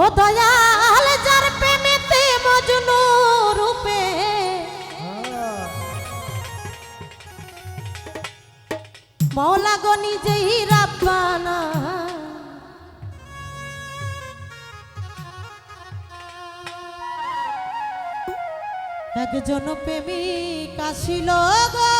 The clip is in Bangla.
ও দয়াল যার প্রেমেতে মজনু রূপে। মৌলা গো নিজেই রাব্বানা একজন প্রেমিক আসিল গো।